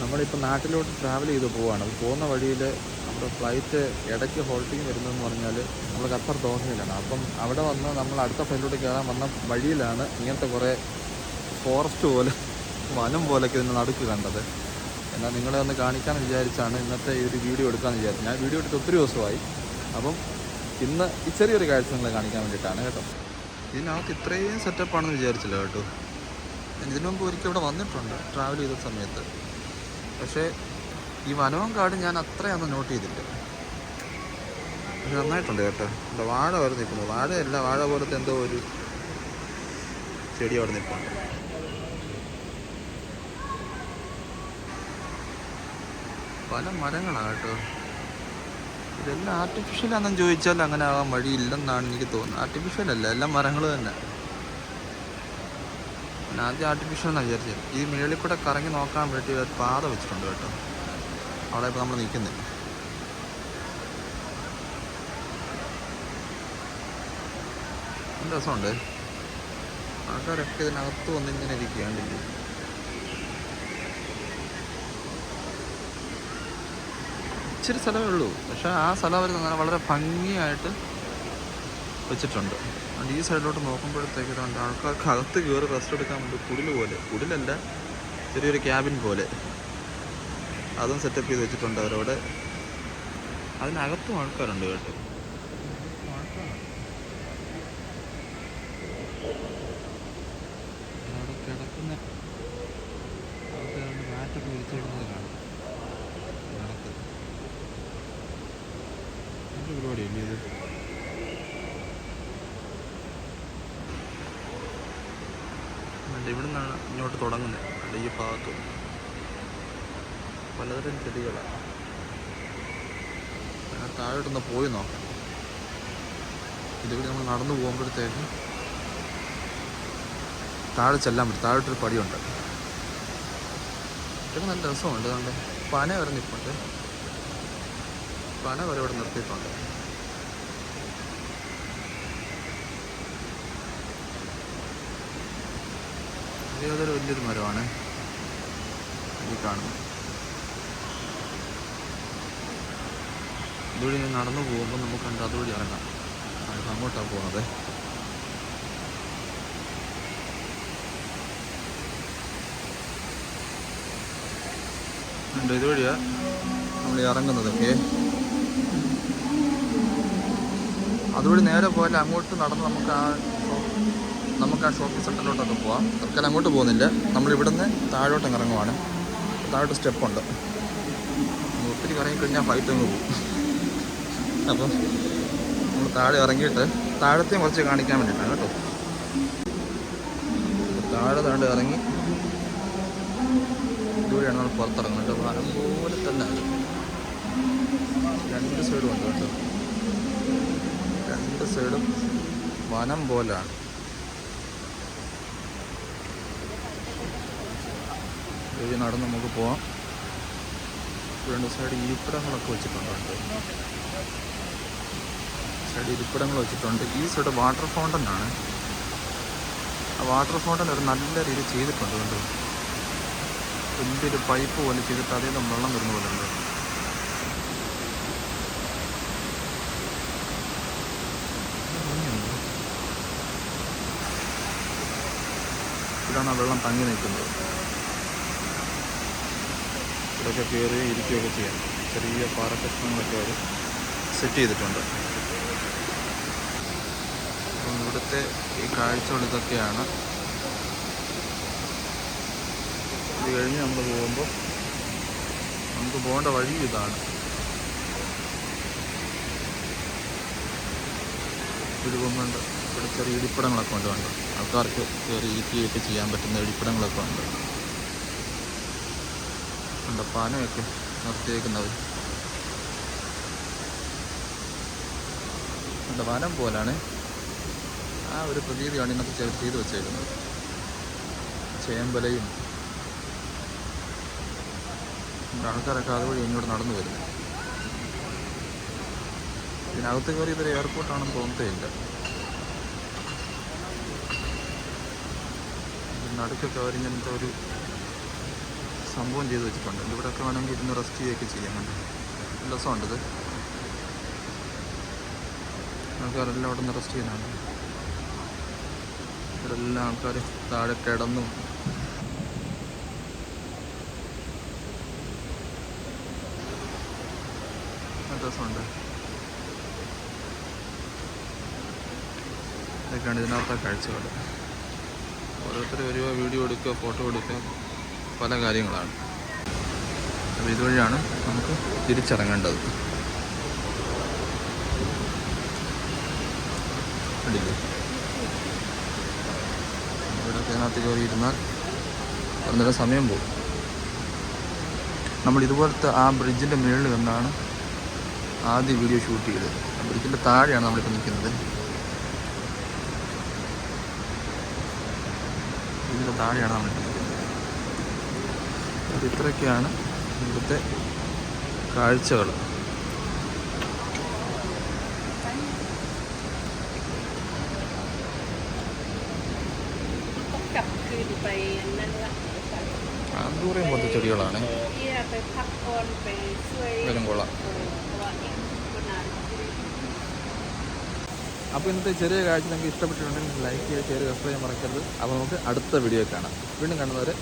നമ്മളിപ്പോൾ നാട്ടിലോട്ട് ട്രാവൽ ചെയ്ത് പോവുകയാണ് അത് പോകുന്ന വഴിയിൽ നമ്മുടെ ഫ്ലൈറ്റ് ഇടയ്ക്ക് ഹോൾട്ടിങ് വരുന്നതെന്ന് പറഞ്ഞാൽ നമ്മൾ ഖത്തർ ദോഹയിലാണ്. അപ്പം അവിടെ വന്ന് നമ്മൾ അടുത്ത ഫ്ലൈറ്റിലോട്ട് കയറാൻ വന്ന വഴിയിലാണ് ഇങ്ങനത്തെ കുറേ ഫോറസ്റ്റ് പോലെ വനം പോലൊക്കെ ഇതിന് നടുക്ക് കണ്ടത്. എന്നാൽ നിങ്ങളെ ഒന്ന് കാണിക്കാൻ വിചാരിച്ചാണ് ഇന്നത്തെ ഈ ഒരു വീഡിയോ എടുക്കാമെന്ന് വിചാരിച്ചത്. ഞാൻ വീഡിയോ എടുത്ത് ഒത്തിരി ദിവസമായി. അപ്പം ഇന്ന് ഈ ചെറിയൊരു കാഴ്ച നിങ്ങളെ കാണിക്കാൻ വേണ്ടിയിട്ടാണ് കേട്ടോ. ഇതിനകത്ത് ഇത്രയും സെറ്റപ്പാണെന്ന് വിചാരിച്ചില്ല കേട്ടോ. ഇതിനു മുമ്പ് ഒരിക്കൽ ഇവിടെ വന്നിട്ടുണ്ട് ട്രാവൽ ചെയ്ത സമയത്ത്. പക്ഷേ ഈ വനവും കാട് ഞാൻ അത്രയൊന്നും നോട്ട് ചെയ്തില്ല പക്ഷെ നന്നായിട്ടുണ്ട് കേട്ടോ. ഇവിടെ വാഴ വരെ നിൽക്കുന്നു. വാഴയല്ല വാഴ പോലത്തെ എന്തോ ഒരു ചെടി അവിടെ നിൽപ്പുണ്ട്. പല മരങ്ങളാണ് കേട്ടോ. ഇതെല്ലാം ആർട്ടിഫിഷ്യലാണെന്ന് ചോദിച്ചാൽ അങ്ങനെ ആവാൻ വഴിയില്ലെന്നാണ് എനിക്ക് തോന്നുന്നത്. ആർട്ടിഫിഷ്യൽ അല്ല എല്ലാം മരങ്ങൾ തന്നെ. ആദ്യം ആർട്ടിഫിഷ്യൽ എന്നാണ് വിചാരിച്ചത്. ഈ മേളിൽ കൂടെ കറങ്ങി നോക്കാൻ വേണ്ടി ഒരു പാത വെച്ചിട്ടുണ്ട് കേട്ടോ. അവിടെ ഇപ്പോൾ നമ്മൾ നിൽക്കുന്നില്ല നല്ല രസമുണ്ട്? ആൾക്കാരൊക്കെ ഇതിനകത്ത് വന്നിങ്ങനെ ഇരിക്കുകയാണ്ടില്ലേ ഇച്ചിരി സ്ഥലമേ ഉള്ളൂ. പക്ഷേ ആ സ്ഥലം അവർ വളരെ ഭംഗിയായിട്ട് വെച്ചിട്ടുണ്ട്. അതുകൊണ്ട് ഈ സൈഡിലോട്ട് നോക്കുമ്പോഴത്തേക്ക് ഇതുണ്ട്. ആൾക്കാർക്ക് അകത്ത് കയറി റെസ്റ്റ് എടുക്കാൻ വേണ്ടി കുടിൽ പോലെ. കുടിലല്ല ചെറിയൊരു ക്യാബിൻ പോലെ. അതും സെറ്റപ്പ് ചെയ്ത് വെച്ചിട്ടുണ്ട് അവരവിടെ. അതിനകത്തും ആൾക്കാരുണ്ട് കേട്ടോ അവിടെ കിടക്കുന്ന ആൾക്കാരുണ്ട് മാറ്റൊക്കെ വിരിച്ചിടുന്നത് കാണാം നടക്ക് നല്ല പരിപാടിയല്ലേ ഇത് അല്ല ഇവിടെ നിന്നാണ് ഇങ്ങോട്ട് തുടങ്ങുന്നത്. അല്ല ഈ ഭാഗത്ത് പലതരം ചെടികളാണ് താഴോട്ടൊന്ന് പോയി നോക്കാം. ഇതിവിടെ നമ്മൾ നടന്നു പോകുമ്പോഴത്തേക്ക് താഴെ ചെല്ലാൻ പറ്റും. താഴോട്ടൊരു പടിയുണ്ട്. ഇതൊക്കെ നല്ല രസമുണ്ട് അതുകൊണ്ട് പന വരെ നിൽപ്പുണ്ട് പന വരെ ഇവിടെ നിർത്തിയിട്ടുണ്ട്. ഇത് അതൊരു വലിയൊരു മരമാണ്. ഈ കാണുന്നത് ഇതുവഴി ഞാൻ നടന്നു പോകുമ്പോൾ നമുക്ക് കണ്ട് അതുവഴി ഇറങ്ങാം. അങ്ങോട്ടാണ് പോകുന്നത് ഉണ്ട് ഇതുവഴിയാ നമ്മൾ ഇറങ്ങുന്നതൊക്കെ? അതുവഴി നേരെ പോയാൽ അങ്ങോട്ട് നടന്ന് നമുക്ക് ആ നമുക്ക് ആ ഷോപ്പിംഗ് സെന്ററിലോട്ടൊക്കെ പോവാം. തൽക്കാലം അങ്ങോട്ട് പോകുന്നില്ല. നമ്മൾ ഇവിടുന്ന് താഴോട്ട് ഇറങ്ങുവാണ്. താഴോട്ട് സ്റ്റെപ്പുണ്ട്. ഒത്തിരി കറങ്ങി കഴിഞ്ഞാൽ ഫ്ലൈറ്റ് അങ്ങ് പോകും. അപ്പം നമ്മൾ താഴെ ഇറങ്ങിയിട്ട് താഴത്തെയും കുറച്ച് കാണിക്കാൻ വേണ്ടിയിട്ടാണ് കേട്ടോ. താഴെ താണ്ട് ഇറങ്ങി ഇതുവഴിയാണ് നമ്മൾ പുറത്തിറങ്ങുന്നത് മരം പോലെ തന്നെ. രണ്ട് സൈഡും ഉണ്ട് കേട്ടോ. രണ്ട് സൈഡും വനം പോലാണ്. ഇതുവഴി നടന്ന് നമുക്ക് പോവാം. രണ്ട് സൈഡ് ഇരിപ്പിടങ്ങളൊക്കെ വെച്ചിട്ടുണ്ട്. സൈഡ് ഇരിപ്പിടങ്ങൾ വെച്ചിട്ടുണ്ട്. ഈ സൈഡ് വാട്ടർ ഫൗണ്ടൻ ആണ്. ആ വാട്ടർ ഫൗണ്ടൻ ഒരു നല്ല രീതിയിൽ ചെയ്തിട്ടുണ്ട് കൊണ്ട്? വലിയൊരു പൈപ്പ് പോലെ ചെയ്തിട്ട് നിന്ന് വെള്ളം വരുന്ന പോലെ ഉണ്ട്. ഇതാണ് ആ വെള്ളം തങ്ങി നിൽക്കുന്നത്. ഇവിടെയൊക്കെ കയറി ഇരിക്കുകയൊക്കെ ചെയ്യാം. ചെറിയ പാറ പാറക്കഷ്ണങ്ങളൊക്കെ അവർ സെറ്റ് ചെയ്തിട്ടുണ്ട്. അപ്പം ഇവിടുത്തെ ഈ കാഴ്ചകൾ ഇതൊക്കെയാണ്. ഇത് കഴിഞ്ഞ് നമ്മൾ പോകുമ്പോൾ നമുക്ക് പോകേണ്ട വഴി ഇതാണ്. ഇടിവുന്നുണ്ട് ഇവിടെ ചെറിയ ഇടിപ്പിടങ്ങളൊക്കെ ഉണ്ട് ആൾക്കാർക്ക് കയറി ഇരിക്കുകയൊക്കെ ചെയ്യാൻ പറ്റുന്ന ഇടിപ്പിടങ്ങളൊക്കെ ഉണ്ട്. ഉണ്ട്? പാനയൊക്കെ നിർത്തിയേക്കുന്നവർ ഉണ്ട്? വനം പോലാണ്. ആ ഒരു പ്രതീതിയാണ് ഇന്നത്തെ ചെയ്ത് ചെയ്ത് വെച്ചേക്കുന്നത്. ചേമ്പലയും ആൾക്കാരൊക്കെ അതുവഴി ഇങ്ങോട്ട് നടന്നു വരുന്നത്. ഇതിനകത്ത് കയറി ഇതൊരു എയർപോർട്ടാണെന്ന് തോന്നത്തേയില്ല നടുക്കൊക്കെ അവരിങ്ങനത്തെ ഒരു സംഭവം ചെയ്ത് വെച്ചിട്ടുണ്ട്. ഇവിടെയൊക്കെ വേണമെങ്കിൽ ഇരുന്ന് റെസ്റ്റ് ചെയ്യുകയൊക്കെ ചെയ്യാൻ വേണ്ടി ഇത്. ആൾക്കാരെല്ലാം അവിടെ നിന്ന് റെസ്റ്റ് ചെയ്യുന്നതാണ് ഇവിടെല്ലാം ആൾക്കാർ താഴെ കിടന്നും. രസമുണ്ട്. ഇതൊക്കെയാണ് ഇതിനകത്തെ കാഴ്ചകൾ. ഓരോരുത്തർ വരിക വീഡിയോ എടുക്കുക ഫോട്ടോ എടുക്കുക. പല കാര്യങ്ങളാണ്. അപ്പോൾ ഇതുവഴിയാണ് നമുക്ക് തിരിച്ചിറങ്ങേണ്ടത് കണ്ടില്ലേ ഇവിടെ അതിനകത്ത് കയറി ഇരുന്നാൽ അന്നേരം സമയം പോകും. നമ്മൾ ഇതുപോലത്തെ ആ ബ്രിഡ്ജിന്റെ മുകളിൽ നിന്നാണ് ആദ്യം വീഡിയോ ഷൂട്ട് ചെയ്തത്. ബ്രിഡ്ജിന്റെ താഴെയാണ് നമ്മളിപ്പോൾ നിൽക്കുന്നത്. ഇതിന്റെ താഴെയാണ് നിൽക്കുന്നത് അപ്പോൾ ഇത്രയൊക്കെയാണ് ഇവിടുത്തെ കാഴ്ചകൾ. ദൂരം പോലത്തെ ചെടികളാണ്. വെലും അപ്പോൾ ഇന്നത്തെ ചെറിയ കാഴ്ച നിങ്ങൾക്ക് ഇഷ്ടപ്പെട്ടിട്ടുണ്ടെങ്കിൽ ലൈക്ക് ചെയ്യുക ചെറിയ സബ്സ്ക്രൈബ് ചെയ്യാൻ മറക്കരുത്. അപ്പോൾ നമുക്ക് അടുത്ത വീഡിയോ കാണാം. വീണ്ടും കാണുന്നവരെ